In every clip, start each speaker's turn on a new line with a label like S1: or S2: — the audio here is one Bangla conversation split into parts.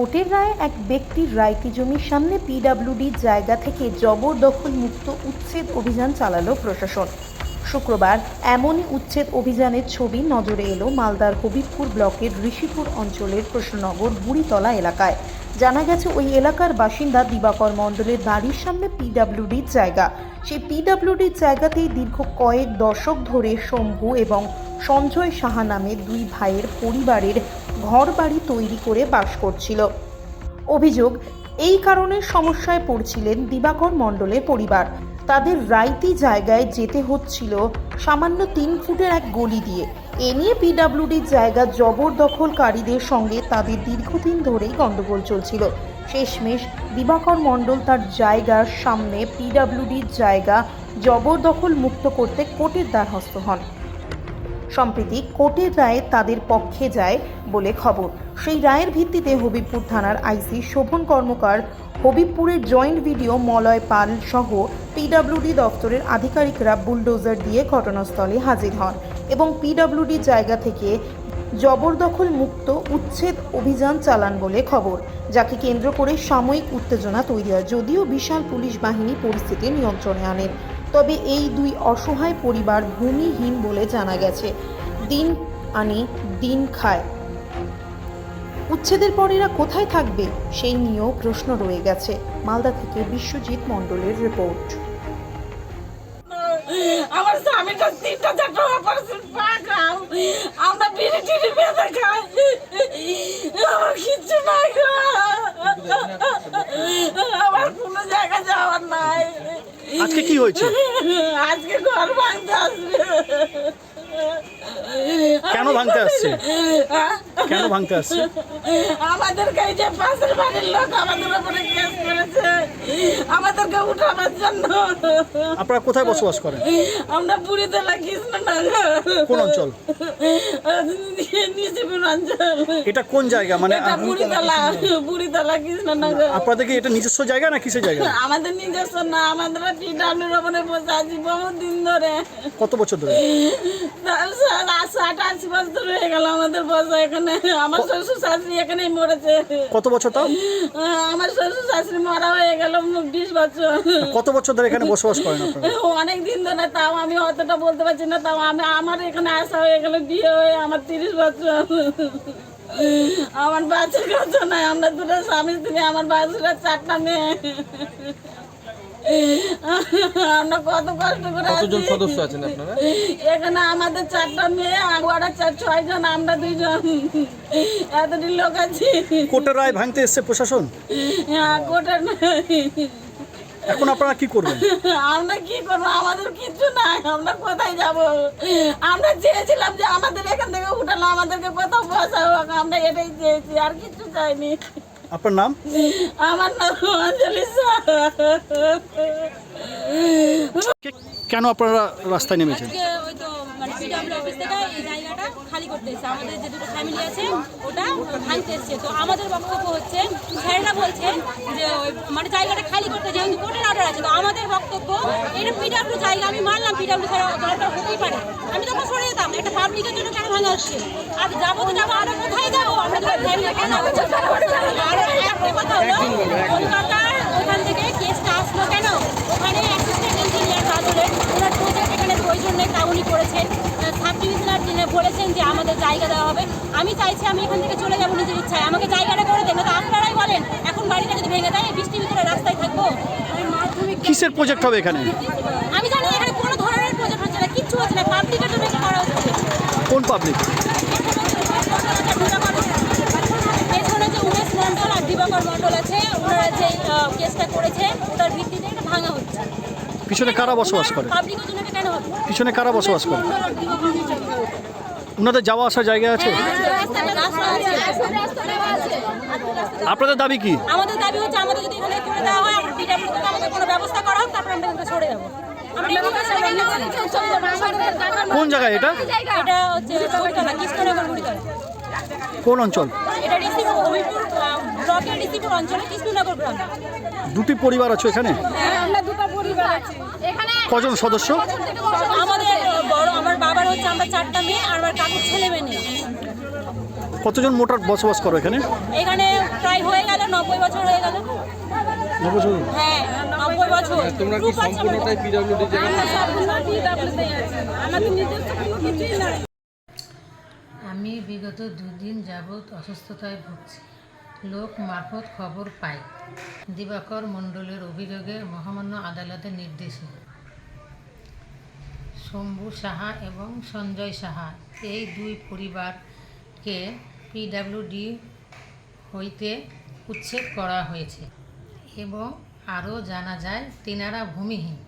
S1: কোর্টের রায় এক ব্যক্তির রায়তি জমির সামনে পিডাব্লিউডির জায়গা থেকে জবরদখল মুক্ত উচ্ছেদ অভিযান চালালো প্রশাসন? শুক্রবার এমনই উচ্ছেদ অভিযানের ছবি নজরে এলো মালদার হবিবপুর ব্লকের ঋষিপুর অঞ্চলের কৃষ্ণনগর, বুড়িতলা এলাকায়। জানা গেছে ওই এলাকার বাসিন্দা দিবাকর মণ্ডলের বাড়ির সামনে পিডাব্লিউডির জায়গা। সেই পিডাব্লিউডির জায়গাতেই দীর্ঘ কয়েক দশক ধরে শম্ভু এবং সঞ্জয় সাহা নামে দুই ভাইয়ের পরিবারের ঘরবাড়ি তৈরি করে বাস করছিল। অভিযোগ, এই কারণে সমস্যায় পড়ছিলেন দিবাকর মণ্ডলের পরিবার। তাদের রাইতি জায়গায় যেতে হচ্ছিল সামান্য তিন ফুটের এক গলি দিয়ে। এ নিয়ে পিডাব্লিউডির জায়গা জবরদখলকারীদের সঙ্গে তাদের দীর্ঘদিন ধরেই গণ্ডগোল চলছিল। শেষমেশ দিবাকর মণ্ডল তার জায়গার সামনে পিডাব্লিউডির জায়গা জবরদখল মুক্ত করতে কোর্টের দ্বারস্থ হন। সম্প্রতি কোর্টের রায়ে তাদের পক্ষে যায় বলে খবর। সেই রায়ের ভিত্তিতে হবিবপুর থানার আইসি শোভন কর্মকার হবিবপুরের জয়েন্ট ভিডিও মলয় পাল সহ পিডাব্লিউডি দপ্তরের আধিকারিকরা বুলডোজার দিয়ে ঘটনাস্থলে হাজির হন এবং পিডাব্লিউডি জায়গা থেকে জবরদখল মুক্ত উচ্ছেদ অভিযান চালান বলে খবর, যাকে কেন্দ্র করে সাময়িক উত্তেজনা তৈরি হয়। যদিও বিশাল পুলিশ বাহিনী পরিস্থিতি নিয়ন্ত্রণে আনেন তবে এই দুই অসহায় পরিবার ভূমিহীন বলে জানা গেছে। দিন আনি, দিন খায়। উচ্ছেদের পর এরা কোথায় থাকবে সেই নিয়েও প্রশ্ন রয়ে গেছে। মালদা থেকে বিশ্বজিৎ মণ্ডলের রিপোর্ট।
S2: আমার তিনটা অপারেশন আমরা বিড়ি টিড়ি বেঁধে খাই। আমার নাই। আমার কোনো জায়গা যাওয়ার নাই।
S3: আজকে কি হয়েছে?
S2: আজকে ঘর ভাঙতে আসবে।
S3: কেন ভাঙতে আসছে? কেন ভাঙতে আসছে?
S2: আমাদের এই যে পাশের বাড়ির লোক আমাদের উপরে কেস করেছে। আমাদেরকে উঠানোর জন্য।
S3: আপনারা কোথায় বসবাস করেন?
S2: আমরা বুড়িতলা কৃষ্ণনগর
S3: কোন অঞ্চল?
S2: নিশিপুর অঞ্চল।
S3: এটা কোন জায়গা? মানে
S2: এটা বুড়িতলা বুড়িতলা কৃষ্ণনগর
S3: আপনাদের কি এটা নিজস্ব জায়গা না কিসের জায়গা?
S2: আমাদের নিজস্ব না আমাদের পিডাব্লিউর ওপরে বসে আছি বহুদিন ধরে।
S3: কত বছর ধরে?
S2: ষাট আশি বছর হয়ে গেল আমাদের বসা এখানে আমার শ্বশুর শাশুড়ি এখানেই মরেছে।
S3: কত বছর তাও?
S2: আমার শ্বশুর শাশুড়ি মরা হয়ে গেল বিশ বছর।
S3: কত বছর ধরে এখানে বসবাস করেন
S2: অনেক দিন ধরে তাও আমি অতটা বলতে পারছি না তাও আমি আমার এখানে আসা হয়ে গেল বিয়ে হয়ে আমার তিরিশ বছর। আমার বাচ্চার কাছে নাই আমরা দুটো স্বামী স্ত্রী আমার বাচ্চারা চারটা মেয়ে। আমরা কত কষ্ট করে
S4: কতজন সদস্য আছেন আপনারা?
S2: এখানে আমাদের চারটা মেয়ে আর চার ছয় জন আমরা দুইজন। এতদিন লোক আছি।
S3: কোর্টের রায় ভাঙতে এসছে প্রশাসন?
S2: হ্যাঁ,
S3: এখন আপনারা কি করবেন?
S2: আমরা কি করব? আমাদের কিছু নাই। আমরা কোথায় যাব? আমরা চেয়েছিলাম যে আমাদের এখান থেকে উঠানো আমাদেরকে কোথাও বসা হোক আমরা এটাই চেয়েছি আর কিছু চাইনি।
S3: আপনার নাম?
S2: আমার নাম অঞ্জলি
S3: কেন আপনারা রাস্তায় নেমেছেন?
S5: খালি করতে এসেছে। আমাদের যে দুটো ফ্যামিলি আছে, ওটা ভাঙতে এসছে। তো আমাদের বক্তব্য হচ্ছে, স্যারেরা বলছে যে মানে জায়গাটা খালি করতে যেহেতু কোর্টের অর্ডার আছে, তো আমাদের বক্তব্য, এটা পিডাব্লিউ জায়গা, আমি মানলাম পিডাব্লিউ স্যার দরকার হতেই পারে আমি তখন সরে যেতাম একটা পাবলিকের জন্য কেন ভাঙা হচ্ছে? আর যাব তো যাব, আরও কোথায় যাব? আমরা তো আর একটা কথা হলো কলকাতার ওখান থেকে কেসটা আসলো কেন ওখানে অ্যাসিস্ট্যান্ট ইঞ্জিনিয়ার কাজলের ওনার প্রজেক্ট এখানে প্রয়োজন নেই তা উনি করেছেন সাব ডিভিশনার যিনি বলেছেন যে আমাদের জায়গা দেওয়া হবে। আমি চাইছি আমি এখান থেকে চলে যাব নিজের ইচ্ছায়। আমাকে জায়গাটা করে দেন তো আপনারাই বলেন এখন বাড়িটা যদি ভেঙে দেয় বৃষ্টির ভিতরে রাস্তায় থাকব।
S3: কিসের প্রজেক্ট হবে এখানে?
S5: আমি জানি এখানে কোনো ধরনের প্রজেক্ট হচ্ছে না কিচ্ছু হচ্ছে না। পাবলিকের জন্য করা হচ্ছে।
S3: কোন পাবলিক
S5: পেছনে যে উমেশ মণ্ডল আর দিবাকর মণ্ডল আছে ওনারা যে কেসটা করেছে ওটার ভিত্তিতে এটা ভাঙা হচ্ছে।
S3: পিছনে কারা বসবাস করে? পিছনে কারা বসবাস করে? ওনাদের যাওয়া আসার জায়গা আছে? আপনাদের দাবি কি?
S5: আমাদের দাবি হচ্ছে আমাদের যদি এখানে করে দেওয়া হয় আমরা পিডাব্লিউ থেকে আমাদের কোনো ব্যবস্থা করা হোক তারপর আমরা যাব।
S3: কোন জায়গায় এটা?
S5: এটা হচ্ছে বুড়িতলা, কৃষ্ণনগর বুড়িতলা।
S3: কোন অঞ্চল?
S5: এটা রিসিপুর হবিপুর ব্লকের রিসিপুর অঞ্চলে কৃষ্ণনগর গ্রাম।
S3: দুটি পরিবার আছে এখানে?
S5: আমরা দুটো পরিবার আছি। এখানে
S3: কজন সদস্য?
S5: আমাদের বড় আমার বাবার হচ্ছে আমরা চারটা মেয়ে আর আমার কাকুর ছেলে মেয়ে নেই
S3: কতজন মোটার বসবাস করো এখানে?
S5: এখানে প্রায় হয়ে গেল নব্বই বছর হয়ে গেল। হ্যাঁ নব্বই বছর।
S4: তোমরা কি সম্পূর্ণটাই পিডব্লিউডি
S5: আমরা সম্পূর্ণ PWD আছি। আমাদের নিজস্ব কিছুই নাই।
S6: আমি বিগত দুদিন যাবৎ অসুস্থতায় ভুগছি। লোক মারফত খবর পাই দিবাকর মণ্ডলের অভিযোগে মহামান্য আদালতের নির্দেশে। শম্ভু সাহা এবং সঞ্জয় সাহা এই দুই পরিবারকে পিডাব্লিউডি হইতে উচ্ছেদ করা হয়েছে এবং আরও জানা যায়, তিনারা ভূমিহীন।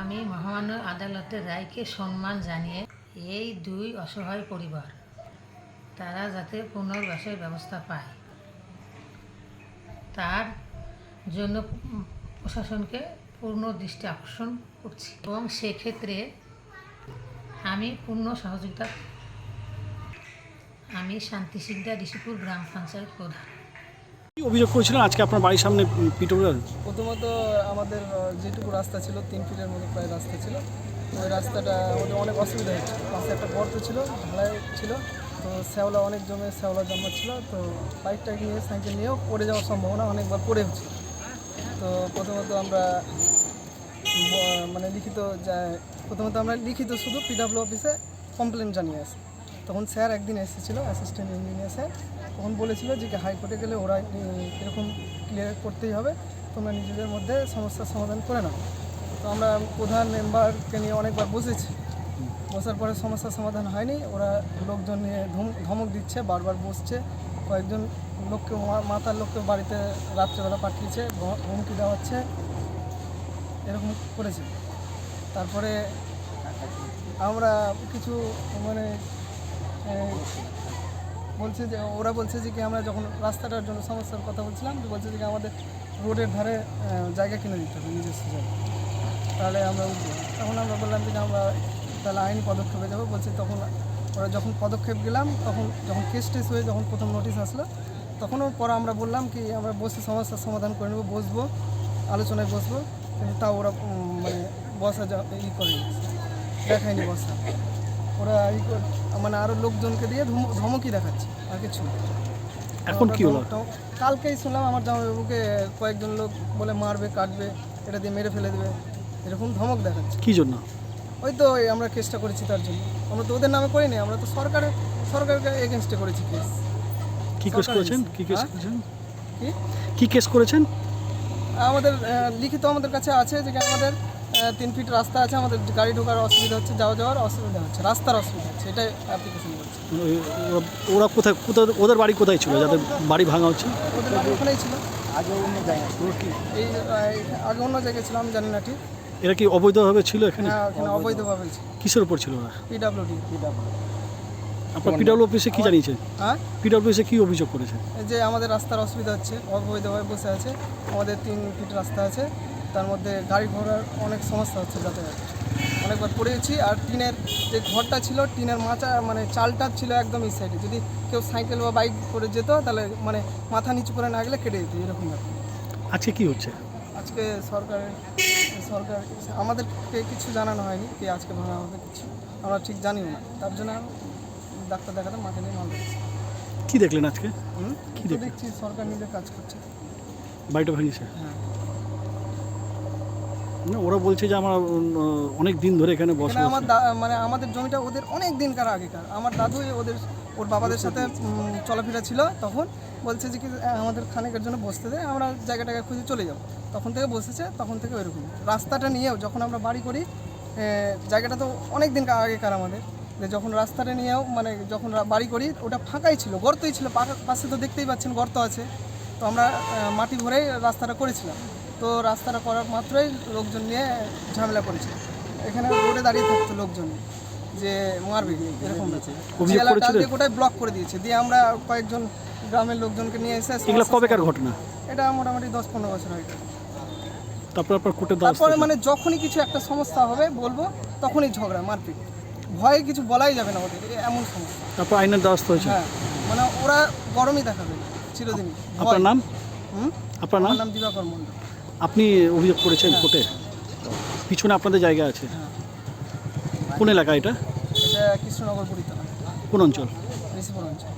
S6: আমি মহামান্য আদালতের রায়কে সম্মান জানিয়ে এই দুই অসহায় পরিবার, তারা যাতে পুনর্বাসের ব্যবস্থা পায়। তার জন্য প্রশাসনকে পূর্ণ দৃষ্টি আকর্ষণ করছি। এবং সেক্ষেত্রে আমি পূর্ণ সহযোগিতা আমি শান্তি সিকদা ঋষিপুর গ্রাম পঞ্চায়েত প্রধান।
S3: অভিযোগ করেছিলেন? আজকে আপনার বাড়ির সামনে পিটোর
S4: প্রথমত আমাদের যেটুকু রাস্তা ছিল তিন ফিটের মতো প্রায় রাস্তা ছিল। ওই রাস্তাটা আমাদের অনেক অসুবিধা হচ্ছে পাশে একটা গর্ত ছিল ঢালাই ছিল। তো শ্যাওলা অনেক জমে শ্যাওলা জন্মাচ্ছিল, তো বাইকটা নিয়ে সাইকেল নিয়েও পড়ে যাওয়ার সম্ভাবনা অনেকবার পড়ে হচ্ছে তো প্রথমত আমরা মানে লিখিত প্রথমত আমরা লিখিত শুধু পিডাব্লিউ অফিসে কমপ্লেন জানিয়ে আসি। তখন স্যার একদিন এসেছিল অ্যাসিস্ট্যান্ট ইঞ্জিনিয়ার স্যার তখন বলেছিল যে হাইকোর্টে গেলে ওরা এরকম ক্লিয়ার করতেই হবে, তোমরা নিজেদের মধ্যে সমস্যার সমাধান করে নাও। তো আমরা প্রধান মেম্বারকে নিয়ে অনেকবার বসেছি। বসার পরে সমস্যার সমাধান হয়নি। ওরা লোকজন নিয়ে ধমক দিচ্ছে, বারবার বসছে। কয়েকজন লোককে মাতার লোককে বাড়িতে রাত্রেবেলা পাঠিয়েছে হুমকি দেওয়া হচ্ছে। এরকম করেছে। তারপরে আমরা কিছু মানে বলছে যে, ওরা বলছে যে কি, আমরা যখন রাস্তাটার জন্য সমস্যার কথা বলছিলাম, তো বলছে যে কি, আমাদের রোডের ধারে জায়গা কিনে দিতে হবে, নিজস্ব জায়গা। তাহলে আমরা উঠবো। তখন আমরা বললাম যে আমরা তাহলে আইনি পদক্ষেপে যাব। বলছে তখন ওরা যখন পদক্ষেপ গেলাম তখন যখন কেস টেস হয়ে যখন প্রথম নোটিশ আসলো তখনও পরে আমরা বললাম কি আমরা বসে সমস্যার সমাধান করে নেব বসবো আলোচনায় বসবো কিন্তু তাও ওরা মানে বসা যা ই করে দেখায়নি বসা। ওরা ই মানে আরও লোকজনকে দিয়ে ধম- ধমকি দেখাচ্ছে আর কিছু
S3: এখন কি হলো?
S4: কালকেই শুনলাম আমার জামাইবাবুকে কয়েকজন লোক বলে মারবে কাটবে এটা দিয়ে মেরে ফেলে দেবে এরকম ধমক দেখাচ্ছে।
S3: কি জন্য?
S4: ওই তো আমরা কেসটা করেছি তার জন্য। আমরা তো ওদের নামে করিনি আমরা তো সরকারের সরকারকে এগেনস্টে করেছি কেস
S3: কি কেস করেছেন?
S4: লিস্ট।
S3: কি কেস
S4: হ্যাঁ?
S3: করেছেন?
S4: কি?
S3: কি কেস করেছেন?
S4: আমাদের লিখিত আমাদের কাছে আছে যে আমাদের তিন ফিট রাস্তা আছে আমাদের গাড়ি ঢোকার অসুবিধা হচ্ছে যাওয়া যাওয়ার অসুবিধা হচ্ছে রাস্তার অসুবিধা হচ্ছে এটাই অ্যাপ্লিকেশন করছে।
S3: ওরা- ওরা কোথায় কোথায় ওদের বাড়ি কোথায় ছিল? যাদের বাড়ি ভাঙা হচ্ছে?
S4: ওদের বাড়ি ওখানেই ছিল। আগে অন্য জায়গায় এই আগে অন্য জায়গায় ছিল আমি জানি না ঠিক।
S3: এরা কি অবৈধভাবে ছিল এখানে?
S4: হ্যাঁ ওখানে অবৈধভাবে ছিল।
S3: কিসের উপর ছিল ওরা?
S4: পিডাব্লিউডি
S3: আপনার পিডব্লিউ অফিসে কি জানিয়েছেন?
S4: হ্যাঁ?
S3: পিডব্লিউ অফিসে কি অভিযোগ করেছেন?
S4: যে আমাদের রাস্তার অসুবিধা হচ্ছে অবৈধভাবে বসে আছে আমাদের তিন ফিট রাস্তা আছে তার মধ্যে গাড়ি ঘোড়ার অনেক সমস্যা হচ্ছে যাতায়াত। অনেকবার পড়েছি আর টিনের যে ঘরটা ছিল টিনের মাচা মানে চালটা ছিল একদম এই সাইডে যদি কেউ সাইকেল বা বাইক করে যেত তাহলে মানে মাথা নিচু করে না গেলে কেটে যেত এরকম ব্যাপার।
S3: আজকে কি হচ্ছে?
S4: আজকে সরকারের সরকার আমাদেরকে কিছু জানানো হয়নি কি আজকে ভাঙা হবে কিছু। আমরা ঠিক জানিও না। তার জন্য ডাক্তার দেখাতে মাঠে নিয়ে মাল দিয়েছি
S3: কি দেখলেন আজকে? কি
S4: দেখছি সরকার নিজে কাজ করছে।
S3: বাড়িটা ভেঙেছে
S4: হ্যাঁ।
S3: না ওরা বলছে যে আমরা অনেক দিন ধরে এখানে বসে
S4: আমার মানে আমাদের জমিটা ওদের অনেক দিনকার আগেকার। আমার দাদুই ওদের ওর বাবাদের সাথে চলাফেরা ছিল তখন। বলছে যে কি, আমাদের খানিকের জন্য বসতে দেয় আমরা জায়গাটাকে খুঁজে চলে যাব। তখন থেকে বসেছে, তখন থেকে ওইরকম। রাস্তাটা নিয়েও যখন আমরা বাড়ি করি জায়গাটা তো অনেক দিন আগেকার আমাদের। যখন রাস্তাটা নিয়েও মানে যখন বাড়ি করি, ওটা ফাঁকাই ছিল, গর্তই ছিল। পাশে তো দেখতেই পাচ্ছেন গর্ত আছে। তো আমরা মাটি ভরেই রাস্তাটা করেছিলাম। তো রাস্তাটা করার মাত্রই লোকজন নিয়ে ঝামেলা করেছিল। এখানে রোডে দাঁড়িয়ে থাকতো লোকজন। যে মারবে এরকম
S3: করেছিলেন?
S4: গোটাই ব্লক করে দিয়েছে। দিয়ে আমরা কয়েকজন গ্রামের লোকজনকে নিয়ে এসে
S3: এগুলো কবেকার ঘটনা?
S4: এটা মোটামুটি দশ পনেরো বছর হয়ে
S3: তারপর আপনার দ্বারস্থ
S4: তারপরে মানে যখনই কিছু একটা সমস্যা হবে বলব তখনই ঝগড়া মারপিট। ভয়ে কিছু বলাই যাবে না ওদের এমন সমস্যা।
S3: তারপর আইনের দ্বারস্থ হয়েছে
S4: হ্যাঁ মানে ওরা গরমই দেখাবে চিরদিনই।
S3: আপনার নাম?
S4: হুম?
S3: আপনার নাম?
S4: নাম দিবাকর মণ্ডল।
S3: আপনি অভিযোগ করেছেন কোর্টে? পিছনে আপনাদের জায়গা আছে?
S4: হ্যাঁ।
S3: কোন এলাকা এটা?
S4: এটা কৃষ্ণনগর পরিতলা।
S3: কোন অঞ্চল?
S4: ঋষিপুর অঞ্চল।